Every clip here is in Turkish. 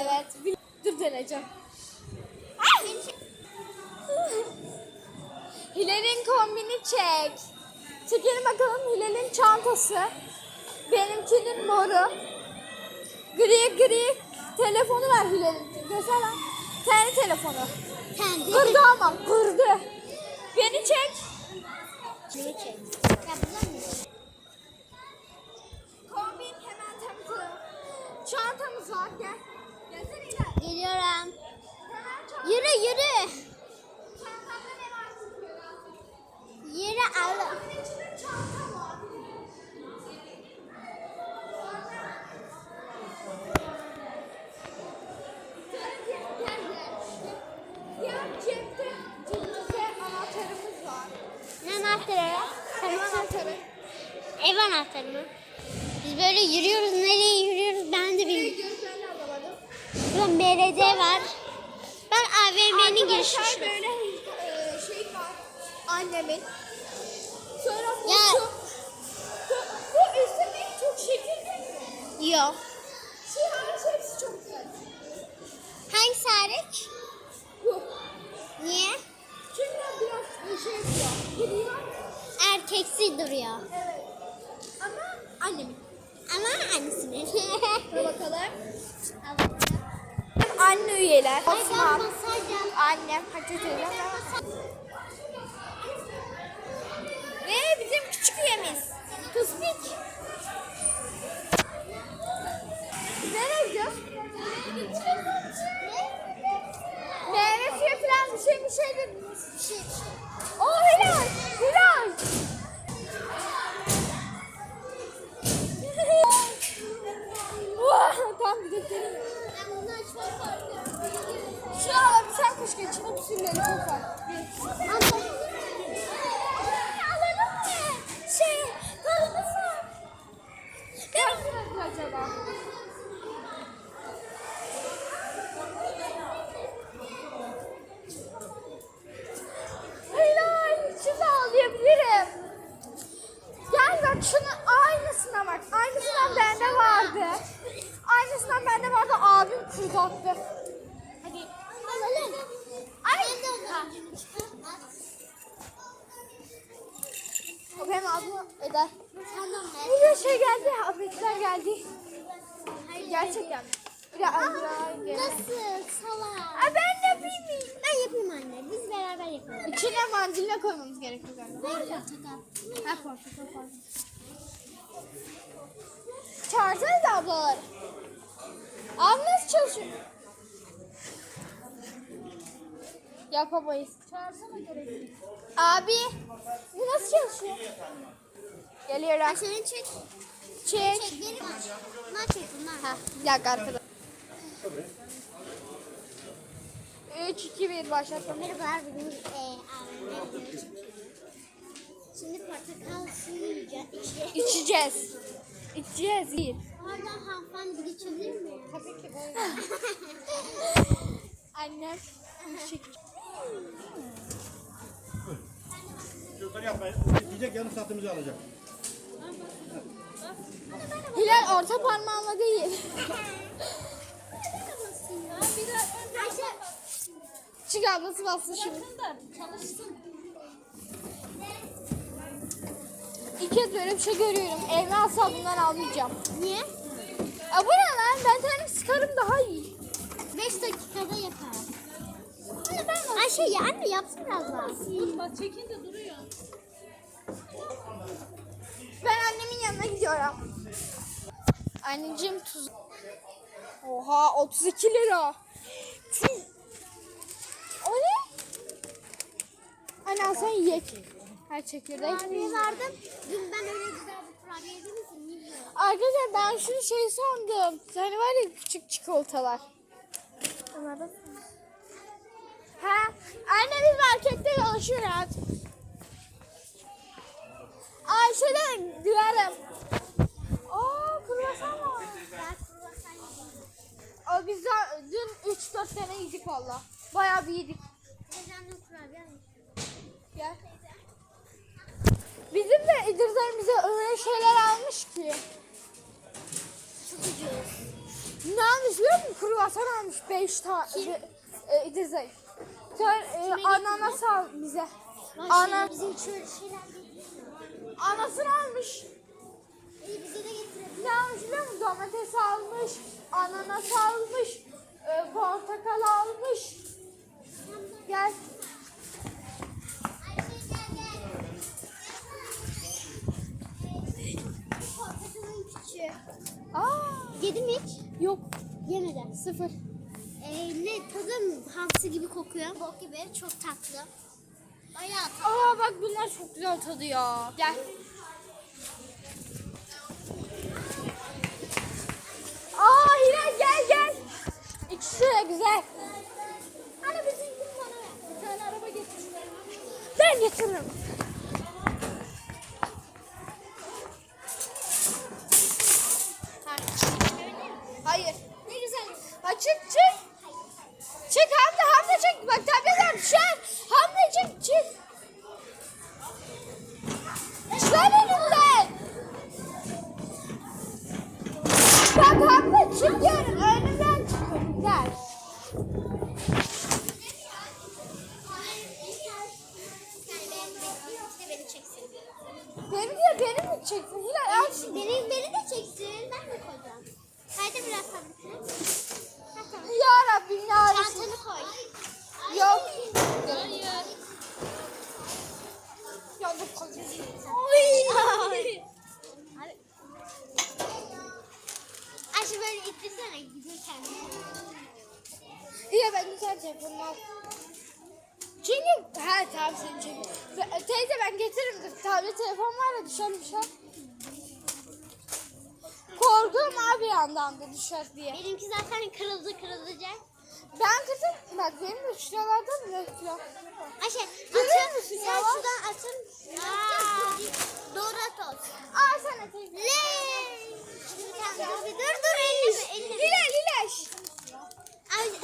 Evet. Dur deneyeceğim. Hilal'in kombini çek. Çekelim bakalım Hilal'in çantası. Benimkinin moru. Gri gri telefonu var Hilal'in. Göster lan. Kendi telefonu. Kendi. Kırdı ama kırdı. Beni çek. Beni çek. Kombin hemen temizle. Çantamız var gel. Geliyorum. Yürü yürü. Yürü al. Anahtarı? Ev anahtarı. Ev anahtarı mı? Biz böyle yürüyoruz. Nereye yürüyoruz ben de bilmiyorum. Burada BRD var. Ben AVM'nin girişi şurası. böyle e, şey var. Annemin. Sonra bu Ya. şu. Bu, bu üstündeki çok şekil değil mi? Yok. Şu hariç hepsi çok güzel. Hangisi hariç? Bu. Niye? Çünkü biraz bir şey. Gidiyor. Erkeksi duruyor. Evet. Ama annemin. Ama annesinin. Bakalım. şeyler. Osman, annem, Hatice teyze. Ve bizim küçük üyemiz. Tuzpik. Nereye gidiyoruz? Meyve suyu falan bir şey bir şey de bir şey. Oo Hilal! Hilal! Tam bir de Ben bunu açmayı fark 60 geçme bisimleri çok var. Ama alalım mı? Şey, alalım? Bir de şey geldi, afetler geldi. Gerçekten. Bir de Azra geldi. Nasıl salak? Aa, ben yapayım mı? Ben yapayım anne. Biz beraber yapalım. İçine mandalina koymamız gerekiyor galiba. Portakal. Ha portakal pardon. Ablaları. Abi nasıl çalışıyor? Yapamayız. Çağırsana gerekiyor. Abi bu nasıl çalışıyor? Geliyorum. Aşağıya çek. Çek. Çek geri aç. Bunlar çek bunlar. Ha, bir dakika arkada. 3, 2, 1 başlatalım. Merhabalar bugün e. Şimdi portakal suyu yiyeceğiz. içeceğiz. İçeceğiz. İçeceğiz iyi. Oradan hanımefendi geçebilir mi? Tabii ki böyle. Annem. Çek. Çocuklar yapmayın. Yiyecek yarım saatimizi alacak. Hilal orta parmağınla değil. Çık ablası bassın şimdi. İlk kez böyle bir şey görüyorum. Evime asla bundan almayacağım. Niye? Aa, bu ne lan? Ben kendim sıkarım daha iyi. 5 dakikada yaparım. Ayşe ya anne yapsın biraz daha. Ben annemin yanına gidiyorum. Anneciğim tuz. Oha 32 lira. Tüh. O ne? Anne sen yiyek. Her çekirdek. Kurabiye verdim. Dün ben öyle güzel bir kurabiye yedim ki bilmiyorum. Arkadaşlar ben şunu şey sandım. Hani var ya küçük çikolatalar. Onlardan. Ha, anne biz markette dolaşıyoruz. Ayşe'den duyarım. Aa kruvasan var. Ben kruvasan yedim. Biz daha dün 3-4 tane yedik valla. Bayağı bir yedik. Kurabiye. Gel. Bizim de İdris bize öyle şeyler almış ki. Çok ucuz. Ne almış biliyor musun? Kruvasan almış 5 tane. E, İdris Dayı. Sonra e, ananas al bize. Ana, Ana. Bize hiç öyle şeyler anasını almış. İyi bize de getirebilir. Ne almış biliyor musun? Domates almış, ananas almış, e, portakal almış. Gel. Aa, Yedin mi hiç? yok. Yemeden. Sıfır. Ee, ne tadı hamsi gibi kokuyor. Bok gibi. Çok tatlı. Bayağı tatlı. Aa bak bunlar çok güzel tadı ya. Gel. Güzel. Ana bizim bana. Bir tane araba getir. Ben getiririm. Hayır. Ne güzel. Ha çık çık. Çık Hamza Hamza çık. Bak tabletler düşer. Hamza çık çık. Çıkar önümden. Bak Hamza çık diyorum. Önümden çık. Gel. beni çeksin. Beni de beni mi çeksin? Hilal al şunu. Beni, beni de çeksin. Ben de koyacağım. Kaydı biraz tabii. Ha, tamam. Ya Rabbim ya Rabbim. Çantanı koy. Yok. Hayır. Ya dur koyayım. Abi. Ayşe ittirsene gidiyorken. İyi ben güzel telefonumu al. Çünkü ha tamam senin çünkü. Teyze ben getiririm. Tablet telefon var ya düşer düşer. Korkuyorum abi yandan da düşer diye. Benimki zaten kırıldı kırılacak. Ben kızım bak benim de şuralarda mı yok? Ayşe atın. Sen ya? şuradan atın. Aa. Doğru at olsun. Al sana teyze. Ley. Şimdi sen dur bir dur dur elini elini. Hilal Hilal. Abi.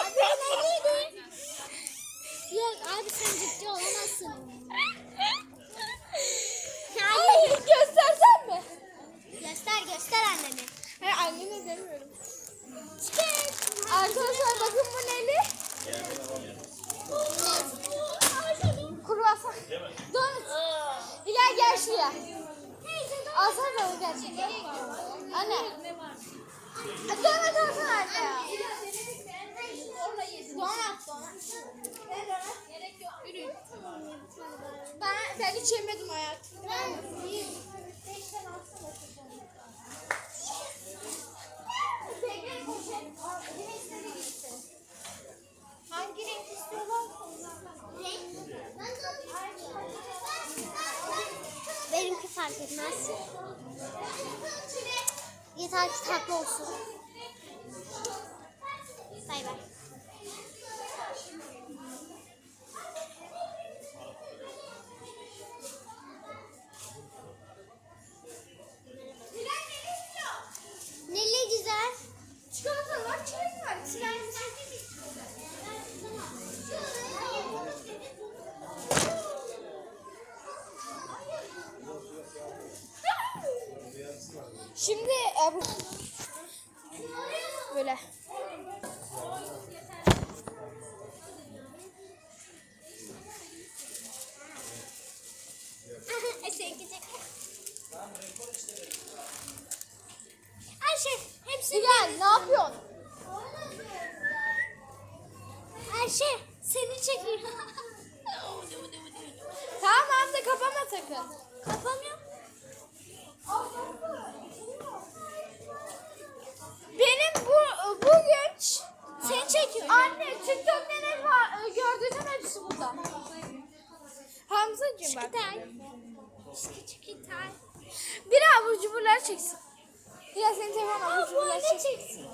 Abi neredeydi? Yok abi sen ciddi olamazsın. Ay, göstersen mi? Göster göster annemi. Hayır anneme demiyorum. Arkadaşlar bakın bu neli? Kruvasan. Donut. Hilal gel şuraya. Alsana onu gerçekten. Anne. Donut alsana anne. Donut. Donut. Ben, ben hiç yemedim. Hangi renk istiyorlar? Benimki fark etmez. Yeter ki tatlı olsun. Bay bay. Neli güzel. Çikolata var, çilek var. Çilek Şimdi böyle. Çeksin. Ya senin telefon cuburlar ne çeksin.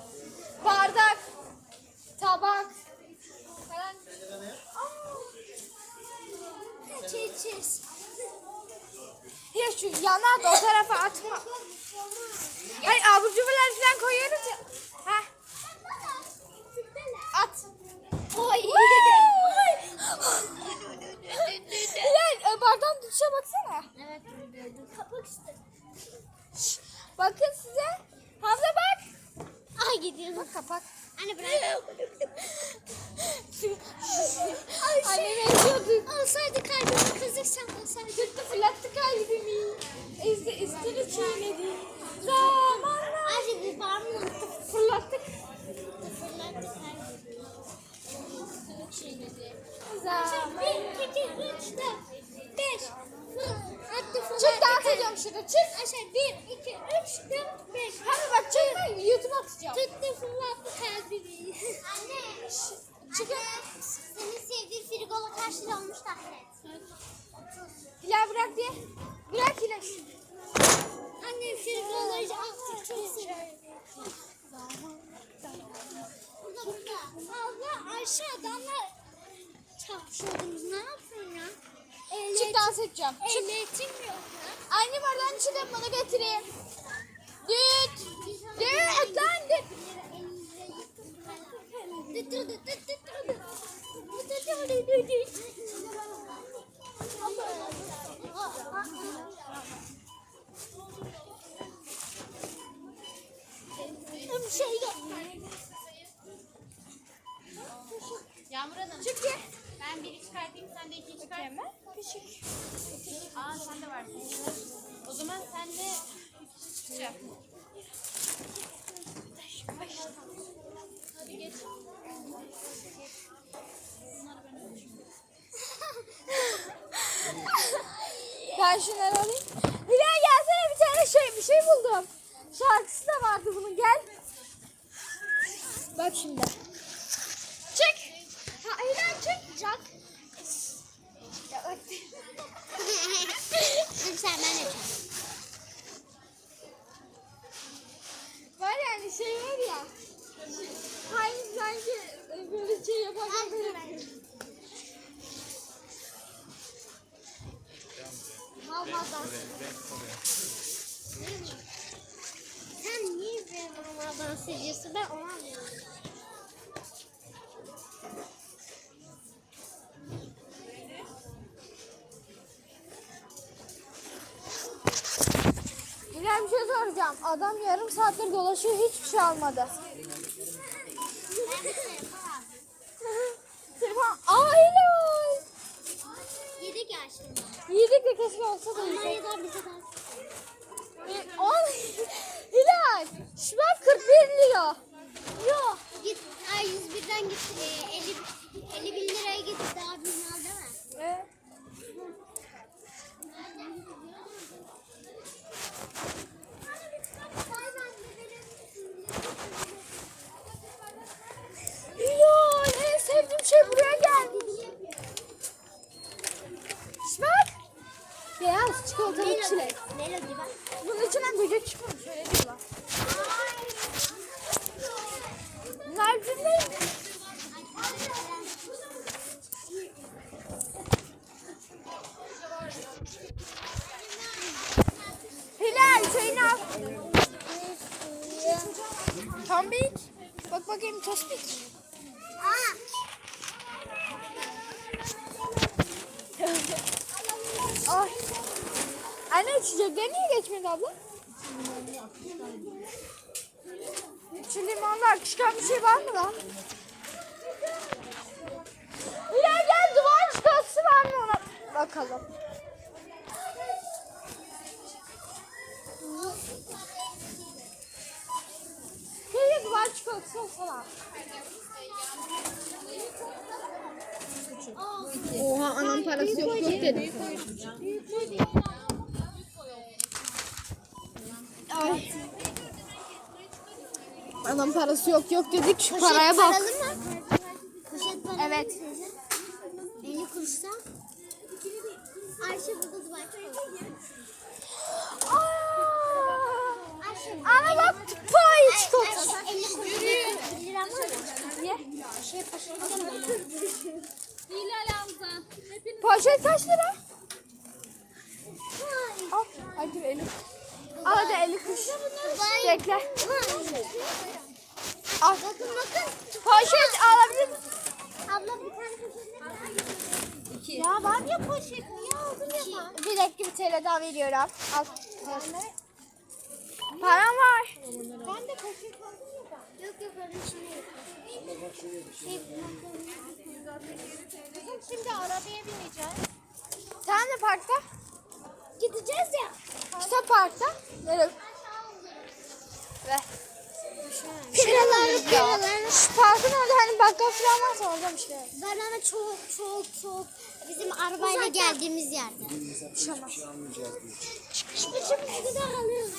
Bardak, tabak. Falan. Çek çek. Ya şu yana at o tarafa atma. Hayır abur cuburlar falan koyuyoruz ya. Heh. At. Oy. Hilal e, bardağın tutuşa baksana. Evet gördüm. Kapak işte. Şş, bakın size. Hamza bak. Gidiyorum. Kapat. Anne bırak. Annem eziyorduk. Olsaydı kalbimi kızırsam olsaydı. Gitti fırlattı kalbimi. Ezdi üstünü çiğnedi. Zamanla. Azıcık bir parmağımı unuttum. Fırlattık. Fırlattı kalbimi. Çiğnedi. Zaman. Bir, iki, üç, dört, beş. Fır. Attı fırlattı. Çık dans ediyorum şurada çık. Aşağı bir, iki, üç, dört, çarpışıyordunuz. Ne yapıyorsun ya? Çık dans edeceğim. Çık. Ehliyetim yok ya. Annem oradan çıkın bunu getireyim. Düt. Düt lan düt. Bir şey yok. Yağmur Hanım. Çık ye. Ben biri çıkartayım, sen de iki çıkart. Hemen. Küçük. Aa sen de varsın. O zaman sen de çıkacak. Hadi geç. Ben şunları alayım. Hilal gelsene bir tane şey bir şey buldum. Şarkısı da vardı bunun gel. Bak şimdi. Çık. Ha, Hilal çık. Çak. Şey soracağım. Adam yarım saattir dolaşıyor hiçbir şey almadı. Telefon. Aa Hilal. Yedik ya şimdi. Yedik de keşke olsa da yedik. yeder bize dans. E, on... Hilal. Şu bak 41 lira. Yok. Git. Ay 101'den git. E, 50, 50 bin liraya git. Daha bin al değil mi? E, Hilal en sevdiğim şey buraya geldi. Şu bak. Beyaz çikolatalı çilek. Melodi bak. Bunun içinden böcek çıkmamış öyle diyorlar. Nerede ne? Hilal şeyini al. Tombik. Bak bakayım tospik. Ay. Anne içecekler niye geçmedi abla? Şu limonlar çıkan bir şey var mı lan? Hilal gel duvar çikolatası var mı ona? Bakalım. Oha anam parası yok yok dedim. Ay. Anam parası yok yok dedik şu paraya bak. Paralı mı? Poşet paralı Evet. mı teyze? 50 kuruşsa. Ayşe burada duvar çikolatası. Aa! Ayşe. Ana bak pay çikolatası. Ayşe 50 kuruş. 1 lira var mı? Ye. Şey poşet. Poşet kaç lira? Al. Hadi Elif. Al hadi Elif kuş. Bekle. Al. Bakın bakın. Poşet alabilir misin? Abla bir tane poşet. Ya var ya poşet. Niye aldın ya? Bir dakika bir TL daha veriyorum. Al. Param var. Ben de kaşık aldım ya. Yok yok öyle şey yok. Şey, Kızım şimdi arabaya bineceğiz. Sen de parkta. Gideceğiz ya. İşte parkta. Nereye? Ver. Piralar, piralar. Şu parkın orada hani bakkal falan varsa orada bir şey. Ben ama çok çok çok bizim arabayla geldiğimiz yerde. Şamaz. Çıkışmışım güzel alıyoruz.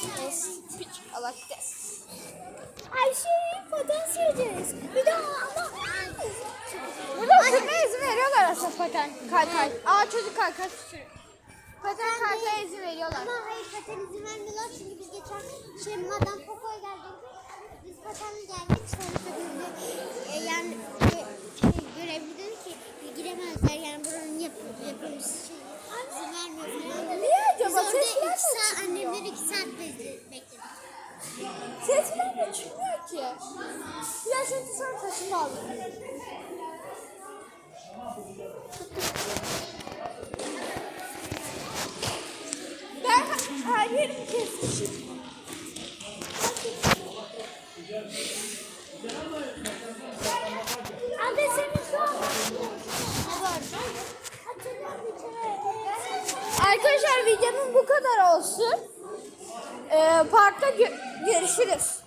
Allah gidesin. Paten. Kay kay. Aa çocuk kay kay sürüyor. Paten kaykaya izin veriyorlar. Ama hayır paten izin vermiyorlar çünkü biz geçen şey Madame Poco'ya geldik. Biz paten geldik sonra tabii e, yani e, şey, görevli dedi ki giremezler yani buranın yap, yapılmış şey izin vermiyor falan. Niye Biz acaba? orada Ses iki saat, annemler iki saat bekledik. bekledik. Ses falan da çıkmıyor ki. Biraz önce sonra saçımı aldım. Ben her yerimi kesmişim. Anne senin şu an. Arkadaşlar videonun bu kadar olsun. Ee, parkta gö- görüşürüz.